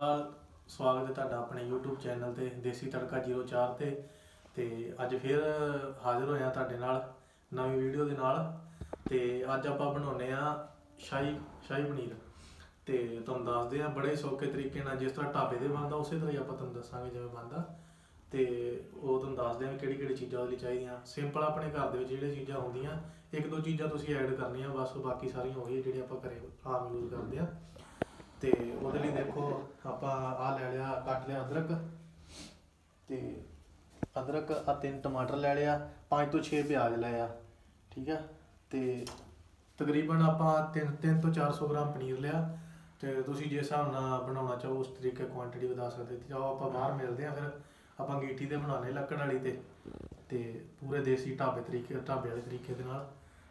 ਸਵਾਗਤ ਹੈ ਤੁਹਾਡਾ ਆਪਣੇ YouTube ਚੈਨਲ ਤੇ, ਦੇਸੀ ਤੜਕਾ 04 ਤੇ। ਤੇ ਅੱਜ ਫਿਰ ਹਾਜ਼ਰ ਹੋਇਆ ਤੁਹਾਡੇ ਨਾਲ ਨਵੀਂ ਵੀਡੀਓ ਦੇ ਨਾਲ। ਤੇ ਅੱਜ ਆਪਾਂ ਬਣਾਉਨੇ ਆ ਸ਼ਾਹੀ ਸ਼ਾਹੀ ਪਨੀਰ। ਤੇ ਤੁਹਾਨੂੰ ਦੱਸਦੇ ਆ ਬੜੇ ਸੌਖੇ ਤਰੀਕੇ ਨਾਲ ਜਿਸ ਤਰ੍ਹਾਂ ਢਾਬੇ ਦੇ ਬਣਦਾ, ਉਸੇ ਤਰ੍ਹਾਂ ਹੀ ਆਪਾਂ ਤੁਹਾਨੂੰ ਦੱਸਾਂਗੇ ਜਿਵੇਂ ਬਣਦਾ। ਤੇ ਉਹ ਤੁਹਾਨੂੰ ਦੱਸਦੇ ਆ ਕਿਹੜੀ ਕਿਹੜੀ ਚੀਜ਼ਾਂ ਉਹਦੇ ਲਈ ਚਾਹੀਦੀਆਂ। ਸਿੰਪਲ ਆਪਣੇ ਘਰ ਦੇ ਵਿੱਚ ਜਿਹੜੀਆਂ ਚੀਜ਼ਾਂ ਹੁੰਦੀਆਂ ਇੱਕ ਦੋ ਚੀਜ਼ਾਂ ਤੁਸੀਂ ਐਡ ਕਰਨੀਆਂ, ਬਸ ਬਾਕੀ ਸਾਰੀਆਂ ਉਹੀ ਜਿਹੜੀਆਂ ਆਪਾਂ ਘਰੇ ਆਮ ਯੂਜ਼ ਕਰਦੇ ਆ ਤੇ ਉਹਦੇ ਲਈ ਦੇਖੋ ਆਪਾਂ ਆ ਲੈ ਲਿਆ, ਕੱਟ ਲਿਆ ਅਦਰਕ ਤੇ ਅਦਰਕ ਆ ਤਿੰਨ ਟਮਾਟਰ ਲੈ ਲਿਆ, ਪੰਜ ਤੋਂ 6 ਪਿਆਜ਼ ਲਏ ਆ, ਠੀਕ ਆ? ਤੇ ਤਕਰੀਬਨ ਆਪਾਂ 3 3 ਤੋਂ 400 ਗ੍ਰਾਮ ਪਨੀਰ ਲਿਆ ਤੇ ਤੁਸੀਂ ਜਿਸ ਹਿਸਾਬ ਨਾਲ ਬਣਾਉਣਾ ਚਾਹੋ, ਉਸ ਤਰੀਕੇ ਕੁਆਂਟੀਟੀ ਵਧਾ ਸਕਦੇ ਤੇ ਜਾਓ ਆਪਾਂ ਬਾਹਰ ਮਿਲਦੇ ਆ ਫਿਰ, ਆਪਾਂ ਅੰਗੀਠੀ ਤੇ ਬਣਾਉਣੇ ਲੱਕੜ ਵਾਲੀ ਤੇ ਤੇ ਪੂਰੇ ਦੇਸੀ ਢਾਬੇ ਤਰੀਕੇ, ਢਾਬੇ ਵਾਲੇ ਤਰੀਕੇ ਦੇ ਨਾਲ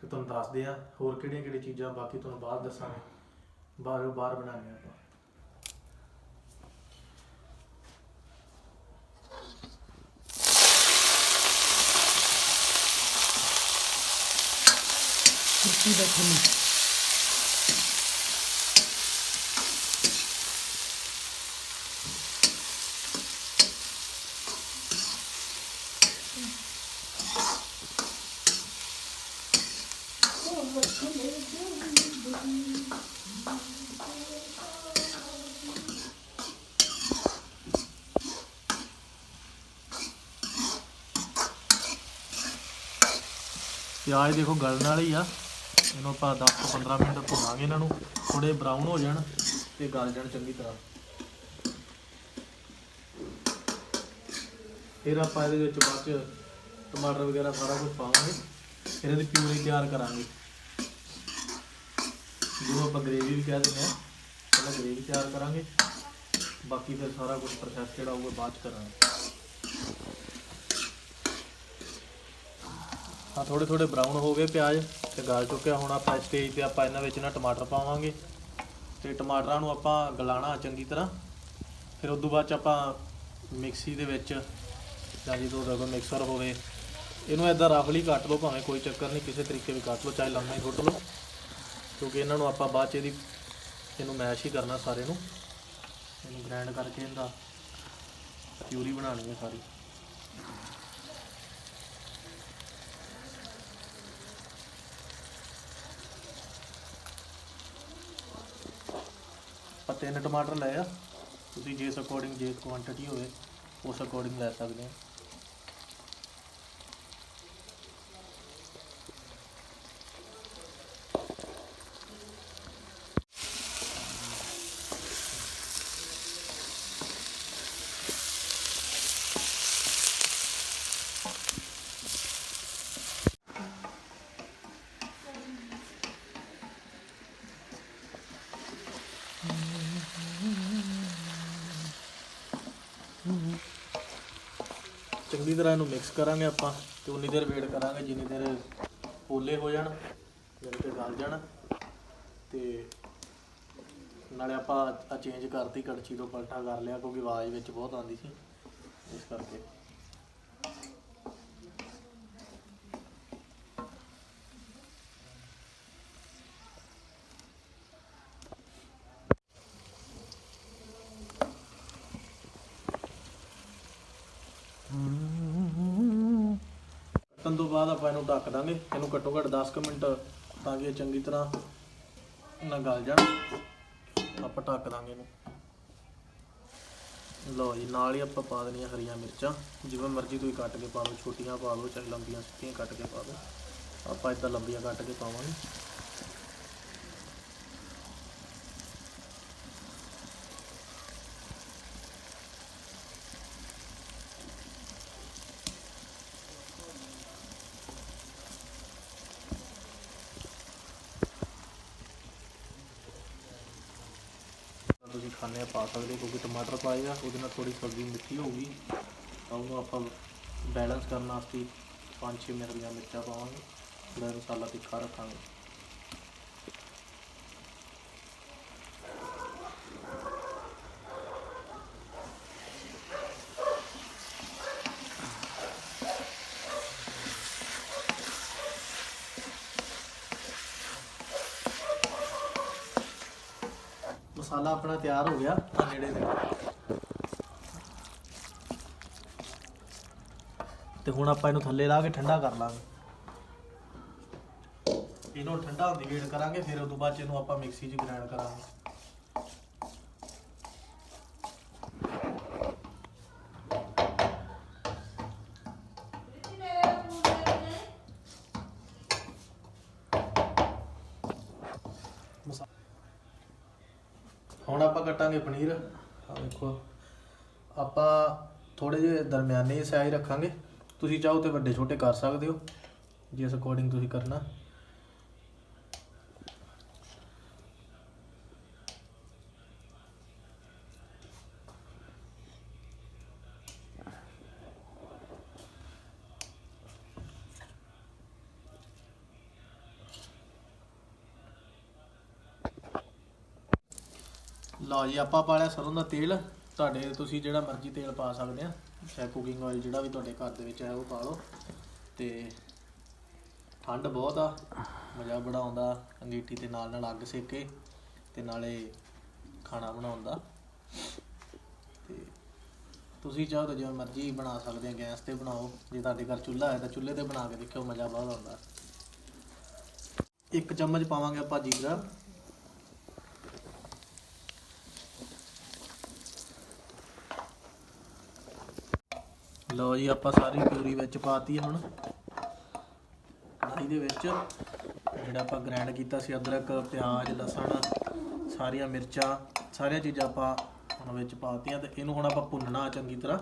ਤੇ ਤੁਹਾਨੂੰ ਦੱਸਦੇ ਆ ਹੋਰ ਕਿਹੜੀਆਂ ਕਿਹੜੀਆਂ ਚੀਜ਼ਾਂ ਬਾਕੀ ਤੁਹਾਨੂੰ ਬਾਅਦ ਦੱਸਾਂਗੇ। ਬਾਹਰੋਂ ਬਾਹਰ ਬਣਾਉਣੇ ਆਪਾਂ। ਮਿੱਟੀ ਦਾ ਖੁੱਲੀ ਪਿਆਜ਼ ਦੇਖੋ ਗਲਣ ਵਾਲੇ ਆ। ਇਹਨੂੰ ਆਪਾਂ 10 ਤੋਂ 15 ਮਿੰਟ ਭੁੰਨਾਂਗੇ ਇਹਨਾਂ ਨੂੰ। ਥੋੜੇ ਬਰਾਊਨ ਹੋ ਜਾਣ ਤੇ ਗਲ ਜਾਣ ਚੰਗੀ ਤਰ੍ਹਾਂ। ਫਿਰ ਆਪਾਂ ਇਹਦੇ ਵਿੱਚ ਬਾਅਦ ਚ ਟਮਾਟਰ ਵਗੈਰਾ ਸਾਰਾ ਕੁਝ ਪਾਵਾਂਗੇ। ਫਿਰ ਇਹਦੀ ਪਿਊਰੀ ਤਿਆਰ ਕਰਾਂਗੇ। ਜਿਹਨੂੰ ਆਪਾਂ ਗ੍ਰੇਵੀ ਵੀ ਕਹਿ ਦਿੰਦੇ ਆ ਪਹਿਲਾਂ ਗ੍ਰੇਵੀ ਤਿਆਰ ਕਰਾਂਗੇ। ਬਾਕੀ ਫਿਰ ਸਾਰਾ ਕੁਝ ਪ੍ਰੋਸੈਸ ਜਿਹੜਾ ਹੋਊਗਾ ਬਾਅਦ ਚ ਕਰਾਂਗੇ। ਹਾਂ ਥੋੜੇ ਥੋੜੇ ਬਰਾਊਨ ਹੋ ਗਏ ਪਿਆਜ਼ ਤੇ ਗਲ ਚੁੱਕਿਆ। ਹੁਣ ਆਪਾਂ ਸਟੇਜ ਤੇ ਆਪਾਂ ਇਹਨਾਂ ਵਿੱਚ ਨਾ ਟਮਾਟਰ ਪਾਵਾਂਗੇ। ਤੇ ਟਮਾਟਰਾਂ ਨੂੰ ਆਪਾਂ ਗਲਾਣਾ ਚੰਗੀ ਤਰ੍ਹਾਂ। ਫਿਰ ਉਸ ਤੋਂ ਬਾਅਦ ਚ ਆਪਾਂ ਮਿਕਸੀ ਦੇ ਵਿੱਚ ਜਾਂ ਜਦੋਂ ਰਗੋ ਮਿਕਸਰ ਹੋਵੇ, ਇਹਨੂੰ ਇਦਾਂ ਰਫਲੀ ਕੱਟ ਲਓ, ਭਾਵੇਂ ਕੋਈ ਚੱਕਰ ਨਹੀਂ, ਕਿਸੇ ਤਰੀਕੇ ਵੀ ਕੱਟ ਲਓ, ਚਾਹੇ ਲੰਮਾ ਹੀ ਕੱਟ ਲਓ। ਕਿਉਂਕਿ ਇਹਨਾਂ ਨੂੰ ਆਪਾਂ ਬਾਅਦ ਚ ਇਹਦੀ, ਇਹਨੂੰ ਮੈਸ਼ ਹੀ ਕਰਨਾ ਸਾਰੇ ਨੂੰ। ਇਹਨੂੰ ਗ੍ਰਾਈਂਡ ਕਰਕੇ ਇਹਦਾ ਪਿਊਰੀ ਬਣਾਉਣੀ ਹੈ ਸਾਰੀ। ਆਪਾਂ ਤਿੰਨ ਟਮਾਟਰ ਲਏ ਆ। ਤੁਸੀਂ ਜਿਸ ਅਕੋਰਡਿੰਗ ਜੇ ਕੁਆਂਟੀਟੀ ਹੋਵੇ, ਉਸ ਅਕੋਰਡਿੰਗ ਲੈ ਸਕਦੇ ਹੋ ਚੰਗੀ ਤਰ੍ਹਾਂ ਇਹਨੂੰ ਮਿਕਸ ਕਰਾਂਗੇ ਆਪਾਂ ਤੇ ਉਨੀ ਦੇਰ ਵੇਟ ਕਰਾਂਗੇ ਜਿੰਨੀ ਦੇਰ ਪੋਲੇ ਹੋ ਜਾਣ, ਯਾਨੀ ਕਿ ਗਲ ਜਾਣ। ਤੇ ਨਾਲੇ ਆਪਾਂ ਆ ਚੇਂਜ ਕਰਤੀ ਕੜਛੀ ਤੋਂ ਪਲਟਾ ਕਰ ਲਿਆ ਕਿਉਂਕਿ ਆਵਾਜ਼ ਵਿੱਚ ਬਹੁਤ ਆਉਂਦੀ ਸੀ, ਇਸ ਕਰਕੇ। ਕੱਟਣ ਤੋਂ ਬਾਅਦ ਆਪਾਂ ਇਹਨੂੰ ਢੱਕ ਦਾਂਗੇ। ਇਹਨੂੰ ਘੱਟੋ ਘੱਟ 10 ਕੁ ਮਿੰਟ ਤਾਂ ਕਿ ਇਹ ਚੰਗੀ ਤਰ੍ਹਾਂ ਨਾ ਗਲ ਜਾਣ। ਆਪਾਂ ਢੱਕ ਦਾਂਗੇ ਇਹਨੂੰ। ਲਓ ਜੀ, ਨਾਲ ਹੀ ਆਪਾਂ ਪਾ ਦੇਣੀਆਂ ਹਰੀਆਂ ਮਿਰਚਾਂ। ਜਿਵੇਂ ਮਰਜ਼ੀ ਤੁਸੀਂ ਕੱਟ ਕੇ ਪਾ ਲਓ ਛੋਟੀਆਂ ਪਾ ਲਓ ਚਾਹੇ ਲੰਬੀਆਂ ਸੁੱਕੀਆਂ ਕੱਟ ਕੇ ਪਾ ਲਓ ਆਪਾਂ ਇਦਾਂ ਲੰਬੀਆਂ ਕੱਟ ਕੇ ਪਾਵਾਂਗੇ। ਤੁਸੀਂ ਆ ਪਾ ਸਕਦੇ ਹੋ, ਕਿਉਂਕਿ ਟਮਾਟਰ ਪਾਏ ਆ, ਉਹਦੇ ਨਾਲ ਥੋੜੀ ਸਬਜ਼ੀ ਮਿੱਠੀ ਹੋਊਗੀ। ਤਾਂ ਉਹਨੂੰ ਆਪਾਂ ਬੈਲੈਂਸ ਕਰਨ ਵਾਸਤੇ ਪੰਜ ਛੇ ਮਿੰਟ ਦੀਆਂ ਮਿਰਚਾਂ ਪਾਵਾਂਗੇ ਥੋੜਾ ਮਸਾਲਾ ਤਿੱਖਾ ਰੱਖਾਂਗੇ। ਮਸਾਲਾ ਆਪਣਾ ਤਿਆਰ ਹੋ ਗਿਆ ਆ ਨੇੜੇ ਦੇ। ਤੇ ਹੁਣ ਆਪਾਂ ਇਹਨੂੰ ਥੱਲੇ ਲਾ ਕੇ ਠੰਡਾ ਕਰ ਲਾਂਗੇ। ਇਹਨੂੰ ਠੰਡਾ ਹੁੰਦੀ ਵੇਟ ਕਰਾਂਗੇ, ਫਿਰ ਉਸ ਤੋਂ ਬਾਅਦ 'ਚ ਇਹਨੂੰ ਆਪਾਂ ਮਿਕਸੀ 'ਚ ਗ੍ਰਾਈਂਡ ਕਰਾਂਗੇ ਮਸਾ- ਹੁਣ ਆਪਾਂ ਕੱਟਾਂਗੇ ਪਨੀਰ। ਆ ਦੇਖੋ ਆਪਾਂ ਥੋੜੇ ਜਿਹੇ ਦਰਮਿਆਨੇ ਸਾਈਜ਼ ਰੱਖਾਂਗੇ। ਤੁਸੀਂ ਚਾਹੋ ਤੇ ਵੱਡੇ ਛੋਟੇ ਕਰ ਸਕਦੇ ਹੋ। ਜਿਸ ਅਕੋਰਡਿੰਗ ਤੁਸੀਂ ਕਰਨਾ। ਲਓ ਜੀ, ਆਪਾਂ ਪਾ ਲਿਆ ਸਰੋਂ ਦਾ ਤੇਲ। ਤੁਹਾਡੇ, ਤੁਸੀਂ ਜਿਹੜਾ ਮਰਜ਼ੀ ਤੇਲ ਪਾ ਸਕਦੇ ਆ। ਚਾਹੇ ਕੁਕਿੰਗ ਆਇਲ ਜਿਹੜਾ ਵੀ ਤੁਹਾਡੇ ਘਰ ਦੇ ਵਿੱਚ ਹੈ, ਉਹ ਪਾ ਲਓ। ਤੇ ਠੰਡ ਬਹੁਤ ਆ। ਮਜ਼ਾ ਬੜਾ ਆਉਂਦਾ ਅੰਗੀਠੀ ਦੇ ਨਾਲ ਨਾਲ ਅੱਗ ਸੇਕੇ ਤੇ ਨਾਲੇ ਖਾਣਾ ਬਣਾਉਣ ਦਾ। ਤੇ ਤੁਸੀਂ ਚਾਹੋ ਤਾਂ ਜਿਵੇਂ ਮਰਜ਼ੀ ਬਣਾ ਸਕਦੇ ਆ, ਗੈਸ ਤੇ ਬਣਾਓ। ਜੇ ਤੁਹਾਡੇ ਘਰ ਚੁੱਲ੍ਹਾ ਹੈ ਤਾਂ ਚੁੱਲ੍ਹੇ ਤੇ ਬਣਾ ਕੇ ਦੇਖਿਓ, ਮਜ਼ਾ ਬਹੁਤ ਆਉਂਦਾ। ਇੱਕ ਚਮਚ ਪਾਵਾਂਗੇ ਆਪਾਂ ਜੀਰਾ। ਲਓ ਜੀ, ਆਪਾਂ ਸਾਰੀ ਪਿਊਰੀ ਵਿੱਚ ਪਾਤੀ ਹੁਣ। ਕੜਾਹੀ ਦੇ ਵਿੱਚ ਜਿਹੜਾ ਆਪਾਂ ਗ੍ਰਾਈਂਡ ਕੀਤਾ ਸੀ, ਅਦਰਕ, ਪਿਆਜ਼, ਲਸਣ, ਸਾਰੀਆਂ ਮਿਰਚਾਂ, ਸਾਰੀਆਂ ਚੀਜ਼ਾਂ ਆਪਾਂ ਹੁਣ ਵਿੱਚ ਪਾਤੀਆਂ ਤੇ ਇਹਨੂੰ ਹੁਣ ਆਪਾਂ ਭੁੰਨਣਾ ਚੰਗੀ ਤਰ੍ਹਾਂ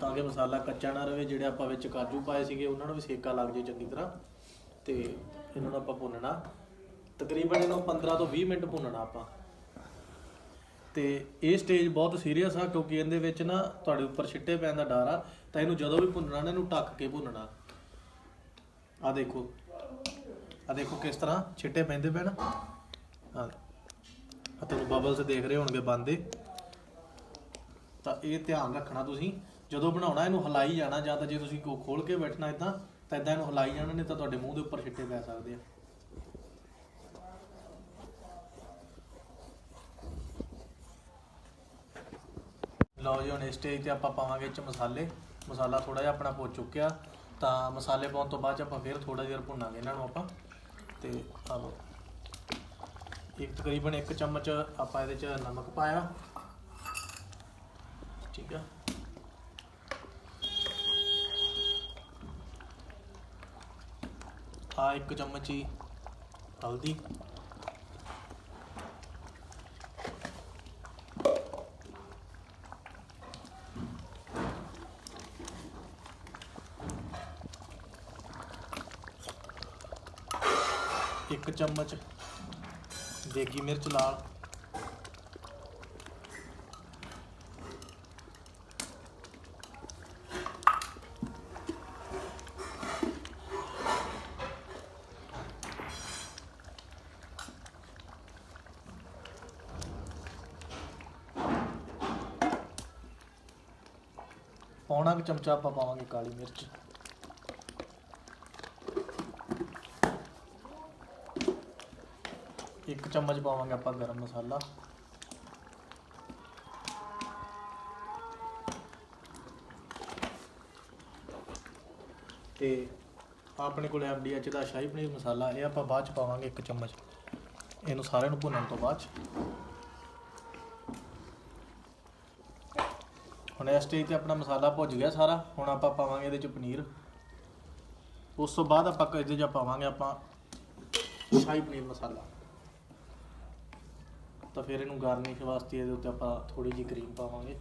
ਤਾਂ ਕਿ ਮਸਾਲਾ ਕੱਚਾ ਨਾ ਰਵੇ, ਜਿਹੜੇ ਆਪਾਂ ਵਿੱਚ ਕਾਜੂ ਪਾਏ ਸੀਗੇ, ਉਹਨਾਂ ਨੂੰ ਵੀ ਸੇਕਾ ਲੱਗ ਜੇ ਚੰਗੀ ਤਰ੍ਹਾਂ ਤੇ ਇਹਨਾਂ ਨੂੰ ਆਪਾਂ ਭੁੰਨਣਾ। ਤਕਰੀਬਨ ਇਹਨੂੰ 15 ਤੋਂ 20 ਮਿੰਟ ਭੁੰਨਣਾ ਆਪਾਂ। ਤੇ ਇਹ ਸਟੇਜ ਬਹੁਤ ਸੀਰੀਅਸ ਆ, ਕਿਉਂਕਿ ਇਹਦੇ ਵਿੱਚ ਨਾ ਤੁਹਾਡੇ ਉੱਪਰ ਛਿੱਟੇ ਪੈਣ ਦਾ ਡਰ ਆ, ਤਾਂ ਇਹਨੂੰ ਜਦੋਂ ਵੀ ਭੁੰਨਣਾ ਨਾ, ਇਹਨੂੰ ਢੱਕ ਕੇ ਭੁੰਨਣਾ। ਆ ਦੇਖੋ। ਆ ਦੇਖੋ ਕਿਸ ਤਰ੍ਹਾਂ ਛਿੱਟੇ ਪੈਂਦੇ ਪੈਣ ਆ ਆ ਤੁਹਾਨੂੰ ਬਬਲਸ ਦੇਖ ਰਹੇ ਹੋਣਗੇ ਬੰਦੇ ਤਾਂ ਇਹ ਧਿਆਨ ਰੱਖਣਾ ਤੁਸੀਂ। ਜਦੋਂ ਬਣਾਉਣਾ, ਇਹਨੂੰ ਹਲਾਈ ਜਾਣਾ, ਜਾਂ ਤਾਂ ਜੇ ਤੁਸੀਂ ਕੋ ਖੋਲ ਕੇ ਬੈਠਣਾ ਇਦਾਂ ਤਾਂ ਇਦਾਂ ਇਹਨੂੰ ਹਲਾਈ ਜਾਣਾ, ਨਹੀਂ ਤਾਂ ਤੁਹਾਡੇ ਮੂੰਹ ਦੇ ਉੱਪਰ ਛਿੱਟੇ ਪੈ ਸਕਦੇ ਆ। ਲਓ ਜੀ, ਹੁਣ ਇਸ ਸਟੇਜ ਤੇ ਆਪਾਂ ਪਾਵਾਂਗੇ ਇਹ ਚ ਮਸਾਲੇ। ਮਸਾਲਾ ਥੋੜਾ ਜਿਹਾ ਆਪਣਾ ਪੁੱਜ ਚੁੱਕਿਆ। ਤਾਂ ਮਸਾਲੇ ਪਾਉਣ ਤੋਂ ਬਾਅਦ 'ਚ ਆਪਾਂ ਫਿਰ ਥੋੜਾ ਜਿਹਾ ਭੁੰਨਾਂਗੇ ਇਹਨਾਂ ਨੂੰ ਆਪਾਂ। ਤੇ ਆ ਲਓ। ਇੱਕ ਤਕਰੀਬਨ 1 ਚਮਚ ਆਪਾਂ ਇਹਦੇ ਚ ਨਮਕ ਪਾਇਆ। ਠੀਕ ਆ। ਆ ਇੱਕ ਚਮਚ ਹੀ ਹਲਦੀ। ਇੱਕ ਚਮਚ ਦੇਗੀ ਮਿਰਚ ਲਾਲ। ਪੌਣਾ ਕੁ ਚਮਚਾ ਆਪਾਂ ਪਾਵਾਂਗੇ ਕਾਲੀ ਮਿਰਚ। ਇੱਕ ਚਮਚ ਪਾਵਾਂਗੇ ਆਪਾਂ ਗਰਮ ਮਸਾਲਾ। ਤੇ ਆਪਣੇ ਕੋਲ ਐਮਡੀਐਚ ਦਾ ਸ਼ਾਹੀ ਪਨੀਰ ਮਸਾਲਾ, ਇਹ ਆਪਾਂ ਬਾਅਦ ਚ ਪਾਵਾਂਗੇ ਇੱਕ ਚਮਚ। ਇਹਨੂੰ ਸਾਰਿਆਂ ਨੂੰ ਭੁੰਨਣ ਤੋਂ ਬਾਅਦ 'ਚ। ਹੁਣ ਇਸ ਸਟੇਜ ਤੇ ਆਪਣਾ ਮਸਾਲਾ ਭੁੱਜ ਗਿਆ ਸਾਰਾ। ਹੁਣ ਆਪਾਂ ਪਾਵਾਂਗੇ ਇਹਦੇ ਚ ਪਨੀਰ। ਉਸ ਤੋਂ ਬਾਅਦ ਆਪਾਂ ਇਹਦੇ ਚ ਪਾਵਾਂਗੇ ਆਪਾਂ ਸ਼ਾਹੀ ਪਨੀਰ ਮਸਾਲਾ। ਤਾਂ ਫਿਰ ਇਹਨੂੰ ਗਾਰਨਿਸ਼ ਵਾਸਤੇ ਇਹਦੇ ਉੱਤੇ ਆਪਾਂ ਥੋੜੀ ਜਿਹੀ ਕਰੀਮ ਪਾਵਾਂਗੇ।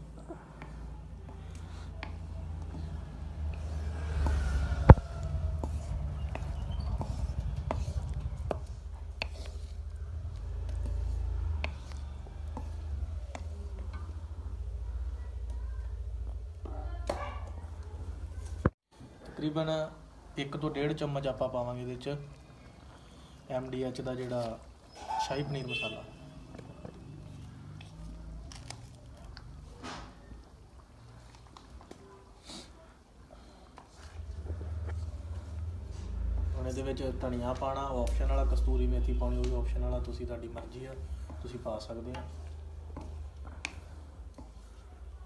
ਤਕਰੀਬਨ 1 ਤੋਂ 1.5 ਚਮਚ ਆਪਾਂ ਪਾਵਾਂਗੇ ਇਹਦੇ ਚ ਐਮਡੀਐਚ ਦਾ ਜਿਹੜਾ ਸ਼ਾਹੀ ਪਨੀਰ ਮਸਾਲਾ ਹੁਣ ਇਹਦੇ ਵਿੱਚ ਧਨੀਆ ਪਾਣਾ ਆਪਸ਼ਨ ਵਾਲਾ ਕਸਤੂਰੀ ਮੇਥੀ ਪਾਉਣੀ ਉਹ ਵੀ ਆਪਸ਼ਨ ਵਾਲਾ ਤੁਸੀਂ ਤੁਹਾਡੀ ਮਰਜ਼ੀ ਆ ਤੁਸੀਂ ਪਾ ਸਕਦੇ ਹੋ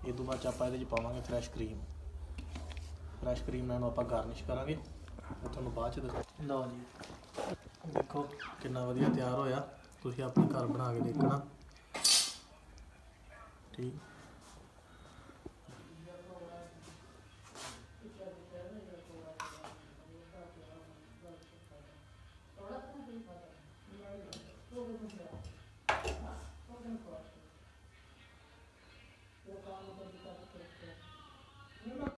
ਇਹ ਤੋਂ ਬਾਅਦ 'ਚ ਆਪਾਂ ਇਹਦੇ ਚ ਪਾਵਾਂਗੇ ਫਰੈਸ਼ ਕਰੀਮ ਫਰੈਸ਼ ਕਰੀਮ ਨਾਲ ਆਪਾਂ ਗਾਰਨਿਸ਼ ਕਰਾਂਗੇ। ਉਹ ਤੁਹਾਨੂੰ ਬਾਅਦ ਚ ਲਓ ਜੀ। ਦੇਖੋ ਕਿੰਨਾ ਵਧੀਆ ਤਿਆਰ ਹੋਇਆ। ਤੁਸੀਂ ਆਪਣੇ ਘਰ ਬਣਾ ਕੇ ਦੇਖਣਾ। ਠੀਕ।